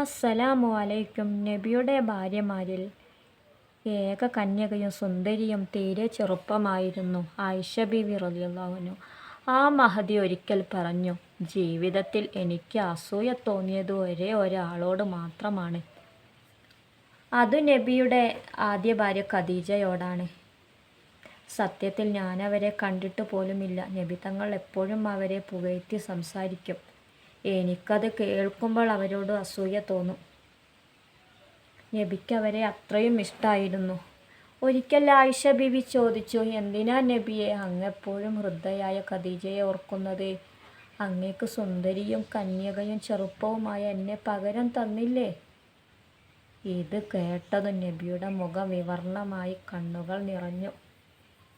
അസ്സലാമു അലൈക്കും നബിയുടെ ഭാര്യമാരിൽ ഏക കന്യകയും സുന്ദരിയും തീരെ ചെറുപ്പമായിരുന്നു ആയിഷ ബിവി റളിയല്ലാഹു ആ മഹതി ഒരിക്കൽ പറഞ്ഞു ജീവിതത്തിൽ എനിക്ക് അസൂയ തോന്നിയത് ഒരേ ഒരാളോട് മാത്രമാണ്. അത് നബിയുടെ ആദ്യ ഭാര്യ ഖദീജയോടാണ്. സത്യത്തിൽ ഞാനവരെ കണ്ടിട്ട് പോലുമില്ല. നബി തങ്ങൾ എപ്പോഴും അവരെ പുകഴ്ത്തി സംസാരിക്കും. എനിക്കത് കേൾക്കുമ്പോൾ അവരോട് അസൂയ തോന്നും. നബിക്ക് അവരെ അത്രയും ഇഷ്ടമായിരുന്നു ഒരിക്കൽ ആയിഷ ബിബി ചോദിച്ചു എന്തിനാ നബിയെ അങ്ങെപ്പോഴും ഹൃദയായ ഖദീജയെ ഓർക്കുന്നത്? അങ്ങേക്ക് സുന്ദരിയും കന്യകയും ചെറുപ്പവുമായ എന്നെ പകരം തന്നില്ലേ? ഇത് കേട്ടതും നബിയുടെ മുഖം വിവർണമായി കണ്ണുകൾ നിറഞ്ഞു.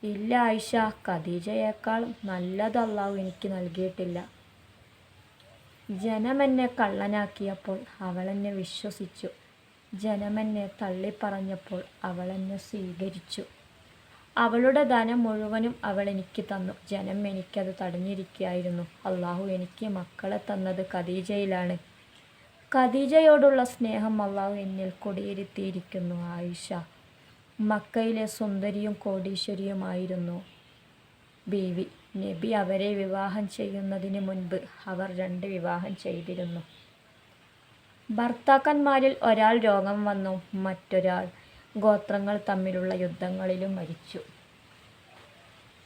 ഇല്ല ആയിഷ ഖദീജയേക്കാൾ നല്ലത് അള്ളാഹു എനിക്ക് നൽകിയിട്ടില്ല. ജനമെന്നെ കള്ളനാക്കിയപ്പോൾ അവളെന്നെ വിശ്വസിച്ചു. ജനമെന്നെ തള്ളിപ്പറഞ്ഞപ്പോൾ അവളെന്നെ സ്വീകരിച്ചു. അവളുടെ ധനം മുഴുവനും അവൾ എനിക്ക് തന്നു. ജനം എനിക്കത് തടഞ്ഞിരിക്കുകയായിരുന്നു. അള്ളാഹു എനിക്ക് മക്കളെ തന്നത് ഖദീജയിലാണ്. ഖദീജയോടുള്ള സ്നേഹം അള്ളാഹു എന്നിൽ കൊടിയിരുത്തിയിരിക്കുന്നു ആയിഷ. മക്കയിലെ സുന്ദരിയും കോടീശ്വരിയുമായിരുന്നു ബീവി. നബി അവരെ വിവാഹം ചെയ്യുന്നതിന് മുൻപ് അവർ രണ്ട് വിവാഹം ചെയ്തിരുന്നു. ഭർത്താക്കന്മാരിൽ ഒരാൾ രോഗം വന്നു മറ്റൊരാൾ ഗോത്രങ്ങൾ തമ്മിലുള്ള യുദ്ധങ്ങളിലും മരിച്ചു.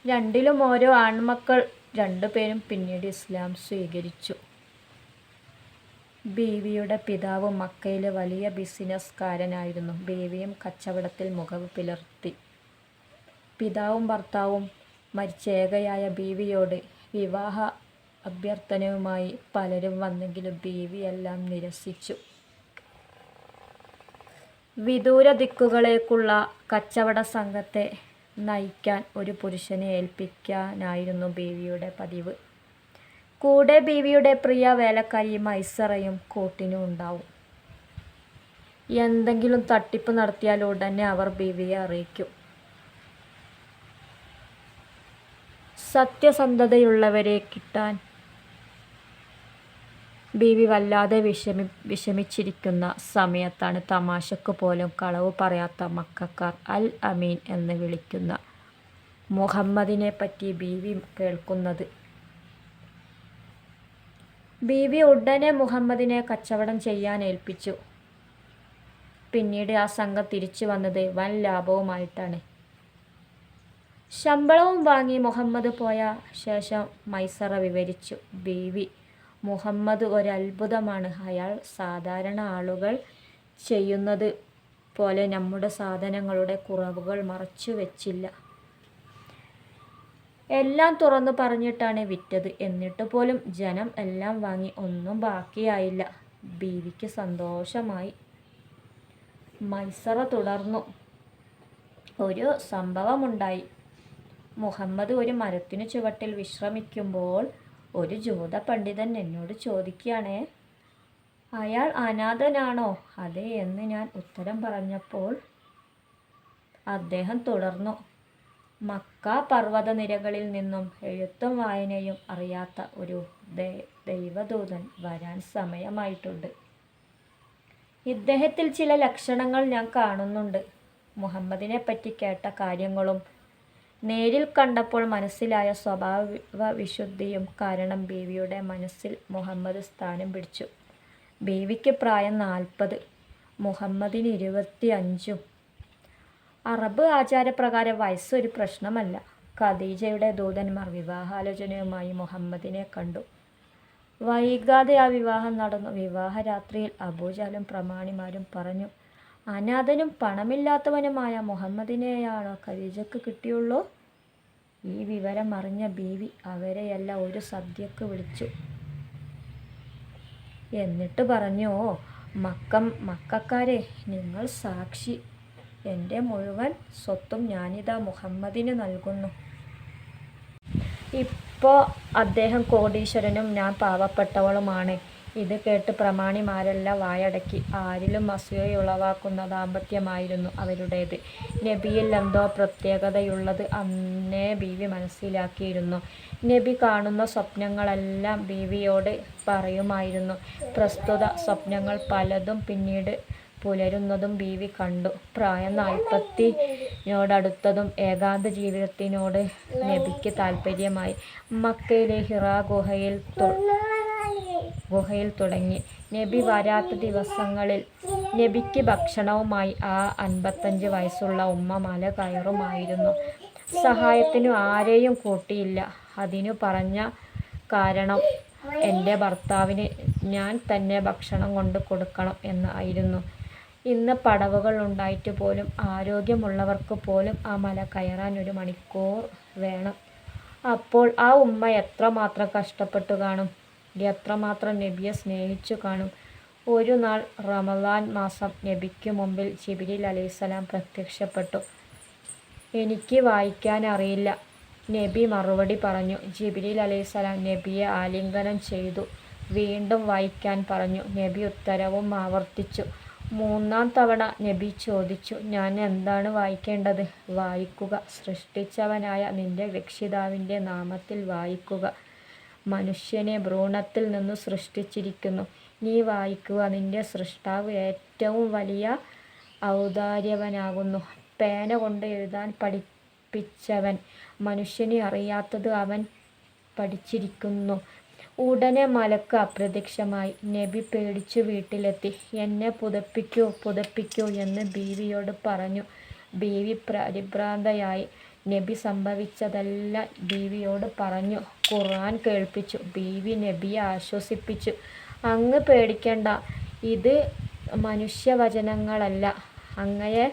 രണ്ടിലും ഓരോ ആൺമക്കൾ രണ്ടുപേരും പിന്നീട് ഇസ്ലാം സ്വീകരിച്ചു. ബീവിയുടെ പിതാവ് മക്കയിലെ വലിയ ബിസിനസ്കാരനായിരുന്നു ബീവിയും കച്ചവടത്തിൽ മുഖവ് പുലർത്തി പിതാവും ഭർത്താവും മരിച്ച ഏകയായ ബീവിയോട് വിവാഹ അഭ്യർത്ഥനയുമായി പലരും വന്നെങ്കിലും ബീവിയെല്ലാം നിരസിച്ചു. വിദൂര ദിക്കുകളേക്കുള്ള കച്ചവട സംഘത്തെ നയിക്കാൻ ഒരു പുരുഷനെ ഏൽപ്പിക്കാനായിരുന്നു ബീവിയുടെ പതിവ്. കൂടെ ബീവിയുടെ പ്രിയ വേലക്കാരി മൈസറയും കൂട്ടിനും ഉണ്ടാവും. എന്തെങ്കിലും തട്ടിപ്പ് നടത്തിയാൽ ഉടനെ അവർ ബീവിയെ അറിയിക്കും. സത്യസന്ധതയുള്ളവരെ കിട്ടാൻ ബീവി വല്ലാതെ വിഷമി വിഷമിച്ചിരിക്കുന്ന സമയത്താണ് തമാശക്ക് പോലും കളവ് പറയാത്ത മക്കാർ അൽ അമീൻ എന്ന് വിളിക്കുന്ന മുഹമ്മദിനെ പറ്റി ബീവി കേൾക്കുന്നത്. ബീവി ഉടനെ മുഹമ്മദിനെ കച്ചവടം ചെയ്യാൻ ഏൽപ്പിച്ചു. പിന്നീട് ആ സംഘം തിരിച്ചു വന്നത് വൻ ലാഭവുമായിട്ടാണ്. ശമ്പളവും വാങ്ങി മുഹമ്മദ് പോയ ശേഷം മൈസറ വിവരിച്ചു ബീവി മുഹമ്മദ് ഒരത്ഭുതമാണ്. അയാൾ സാധാരണ ആളുകൾ ചെയ്യുന്നത് പോലെ നമ്മുടെ സാധനങ്ങളുടെ കുറവുകൾ മറച്ചു വെച്ചില്ല. എല്ലാം തുറന്നു പറഞ്ഞിട്ടാണ് വിറ്റത്. എന്നിട്ട് പോലും ജനം എല്ലാം വാങ്ങി ഒന്നും ബാക്കിയായില്ല. ബീവിക്ക് സന്തോഷമായി. മൈസറ തുടർന്നു. ഒരു സംഭവമുണ്ടായി. മുഹമ്മദ് ഒരു മരത്തിനു ചുവട്ടിൽ വിശ്രമിക്കുമ്പോൾ ഒരു ജൂത പണ്ഡിതൻ എന്നോട് ചോദിക്കുകയാണ് അയാൾ അനാഥനാണോ? അതെ എന്ന് ഞാൻ ഉത്തരം പറഞ്ഞപ്പോൾ അദ്ദേഹം തുടർന്നു മക്ക പർവതനിരകളിൽ നിന്നും എഴുത്തും വായനയും അറിയാത്ത ഒരു ദൈവദൂതൻ വരാൻ സമയമായിട്ടുണ്ട്. ഇദ്ദേഹത്തിൽ ചില ലക്ഷണങ്ങൾ ഞാൻ കാണുന്നുണ്ട്. മുഹമ്മദിനെ പറ്റി കേട്ട കാര്യങ്ങളും നേരിൽ കണ്ടപ്പോൾ മനസ്സിലായ സ്വഭാവ വിശുദ്ധിയും കാരണം ബീവിയുടെ മനസ്സിൽ മുഹമ്മദ് സ്ഥാനം പിടിച്ചു. ബീവിക്ക് പ്രായം നാൽപ്പത് മുഹമ്മദിന് ഇരുപത്തി അഞ്ചും അറബ് ആചാരപ്രകാരം വയസ്സൊരു പ്രശ്നമല്ല. ഖദീജയുടെ ദൂതന്മാർ വിവാഹാലോചനയുമായി മുഹമ്മദിനെ കണ്ടു. വൈകാതെ ആ വിവാഹം നടന്നു. വിവാഹരാത്രിയിൽ അബൂജാലും പ്രമാണിമാരും പറഞ്ഞു അനാഥനും പണമില്ലാത്തവനുമായ മുഹമ്മദിനെയാണോ ഖദീജക്ക് കിട്ടിയുള്ളൂ. ഈ വിവരം അറിഞ്ഞ ബീവി അവരെയെല്ലാം ഒരു സദ്യക്ക് വിളിച്ചു. എന്നിട്ട് പറഞ്ഞു മക്കം മക്കാരെ നിങ്ങൾ സാക്ഷി. എന്റെ മുഴുവൻ സ്വത്തും ഞാനിതാ മുഹമ്മദിന് നൽകുന്നു. ഇപ്പോൾ അദ്ദേഹം കോടീശ്വരനും ഞാൻ പാവപ്പെട്ടവളുമാണ്. ഇത് കേട്ട് പ്രമാണിമാരെല്ലാം വായടക്കി. ആരിലും അസൂയയുളവാക്കുന്ന ദാമ്പത്യമായിരുന്നു അവരുടേത്. നബിയിൽ എന്തോ പ്രത്യേകതയുള്ളത് അന്നേ ബീവി മനസ്സിലാക്കിയിരുന്നു. നബി കാണുന്ന സ്വപ്നങ്ങളെല്ലാം ബീവിയോട് പറയുമായിരുന്നു. പ്രസ്തുത സ്വപ്നങ്ങൾ പലതും പിന്നീട് പുലരുന്നതും ബീവി കണ്ടു. പ്രായം നാൽപ്പത്തിനോടടുത്തതും ഏകാന്ത ജീവിതത്തിനോട് നബിക്ക് താല്പര്യമായി മക്കയിലെ ഹിറാ ഗുഹയിൽ ഗുഹയിൽ തുടങ്ങി. നബി വരാത്ത ദിവസങ്ങളിൽ നബിക്ക് ഭക്ഷണവുമായി ആ അൻപത്തഞ്ച് വയസ്സുള്ള ഉമ്മ മല കയറുമായിരുന്നു. സഹായത്തിനു ആരെയും കൂട്ടിയില്ല. അതിനു പറഞ്ഞ കാരണം എന്റെ ഭർത്താവിന് ഞാൻ തന്നെ ഭക്ഷണം കൊണ്ട് കൊടുക്കണം എന്നായിരുന്നു ഇന്ന് പടവുകൾ ഉണ്ടായിട്ട് പോലും ആരോഗ്യമുള്ളവർക്ക് പോലും ആ മല കയറാൻ ഒരു മണിക്കൂർ വേണം. അപ്പോൾ ആ ഉമ്മ എത്രമാത്രം കഷ്ടപ്പെട്ടു കാണും. എത്രമാത്രം നബിയെ സ്നേഹിച്ചു കാണും. ഒരു നാൾ റമദാൻ മാസം നബിക്ക് മുമ്പിൽ ജിബിരിൽ അലൈഹിസ്സലാം പ്രത്യക്ഷപ്പെട്ടു. എനിക്ക് വായിക്കാൻ അറിയില്ല. നബി മറുപടി പറഞ്ഞു. ജിബിരിൽ അലൈഹിസ്സലാം നബിയെ ആലിംഗനം ചെയ്തു. വീണ്ടും വായിക്കാൻ പറഞ്ഞു. നബി ഉത്തരവും ആവർത്തിച്ചു. മൂന്നാം തവണ നബി ചോദിച്ചു ഞാൻ എന്താണ് വായിക്കേണ്ടത്? വായിക്കുക. സൃഷ്ടിച്ചവനായ നിന്റെ രക്ഷിതാവിന്റെ നാമത്തിൽ വായിക്കുക. മനുഷ്യനെ ഭ്രൂണത്തിൽ നിന്ന് സൃഷ്ടിച്ചിരിക്കുന്നു. നീ വായിക്കുക നിന്റെ സൃഷ്ടാവ് ഏറ്റവും വലിയ ഔദാര്യവനാകുന്നു. പേന കൊണ്ട് എഴുതാൻ പഠിപ്പിച്ചവൻ മനുഷ്യനെ അറിയാത്തത് അവൻ പഠിച്ചിരിക്കുന്നു. ഉടനെ മലക്ക് അപ്രത്യക്ഷമായി. നബി പേടിച്ചു വീട്ടിലെത്തി. എന്നെ പുതപ്പിക്കൂ പുതപ്പിക്കൂ എന്ന് ബീവിയോട് പറഞ്ഞു. ബീവി പരിഭ്രാന്തയായി. നബി സംഭവിച്ചതല്ല. ബീവിയോട് പറഞ്ഞു ഖുർആൻ കേൾപ്പിച്ചു. ബീവി നബിയെ ആശ്വസിപ്പിച്ചു. അങ്ങ് പേടിക്കണ്ട. ഇത് മനുഷ്യവചനങ്ങളല്ല. അങ്ങയെ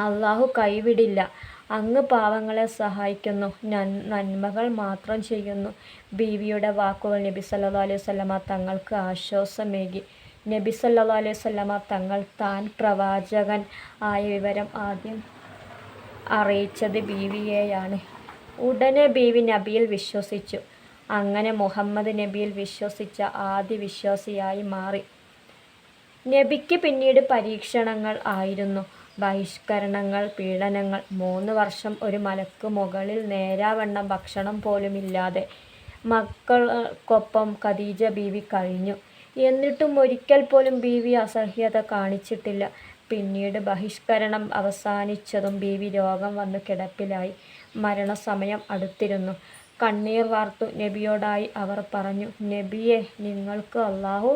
അള്ളാഹു കൈവിടില്ല. അങ്ങ് പാവങ്ങളെ സഹായിക്കുന്നു. നന്മകൾ മാത്രം ചെയ്യുന്നു. ബീവിയുടെ വാക്കുകൾ നബി സല്ലല്ലാഹു അലൈഹി സ്വലമ തങ്ങൾക്ക് ആശ്വാസമേകി. നബി സല്ലല്ലാഹു അലൈഹി സ്വലമ തങ്ങൾ താൻ പ്രവാചകൻ ആയ വിവരം ആദ്യം അറിയിച്ചത് ബീവിയെയാണ്. ഉടനെ ബീവി നബിയിൽ വിശ്വസിച്ചു. അങ്ങനെ മുഹമ്മദ് നബിയിൽ വിശ്വസിച്ച ആദ്യ വിശ്വാസിയായി മാറി. നബിക്ക് പിന്നീട് പരീക്ഷണങ്ങൾ ആയിരുന്നു. ബഹിഷ്കരണങ്ങൾ പീഡനങ്ങൾ മൂന്ന് വർഷം ഒരു മലക്ക് മുകളിൽ നേരാവണ്ണം ഭക്ഷണം പോലുമില്ലാതെ മക്കൾക്കൊപ്പം ഖദീജ ബീവി കഴിഞ്ഞു. എന്നിട്ടും ഒരിക്കൽ പോലും ബീവി അസഹ്യത കാണിച്ചിട്ടില്ല. പിന്നീട് ബഹിഷ്കരണം അവസാനിച്ചതും ബീവി രോഗം വന്ന് കിടപ്പിലായി. മരണസമയം അടുത്തിരുന്നു. കണ്ണീർ വാർത്തു നബിയോടായി അവർ പറഞ്ഞു നബിയെ നിങ്ങൾക്ക് അള്ളാഹു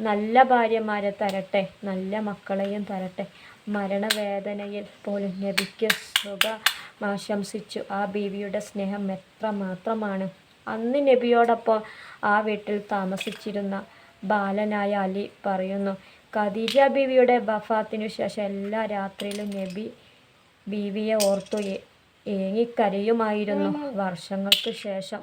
നല്ല ഭാര്യമാരെ തരട്ടെ നല്ല മക്കളെയും തരട്ടെ. മരണവേദനയിൽ പോലും നബിക്ക് സുഖം ആശംസിച്ചു. ആ ബീവിയുടെ സ്നേഹം എത്ര മാത്രമാണ്. അന്ന് നബിയോടൊപ്പം ആ വീട്ടിൽ താമസിച്ചിരുന്ന ബാലനായ അലി പറയുന്നു ഖദീജ ബീവിയുടെ വഫാത്തിനു ശേഷം എല്ലാ രാത്രിയിലും നബി ബീവിയെ ഓർത്തു ഏങ്ങിക്കരയുമായിരുന്നു. വർഷങ്ങൾക്ക് ശേഷം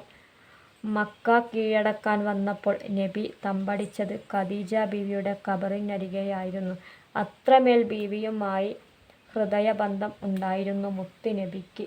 മക്ക കീഴടക്കാൻ വന്നപ്പോൾ നബി തമ്പടിച്ചത് ഖദീജ ബീവിയുടെ കബറിനരികെയായിരുന്നു അത്രമേൽ ബീവിയുമായി ഹൃദയബന്ധം ഉണ്ടായിരുന്നു മുത്ത് നബിക്ക്.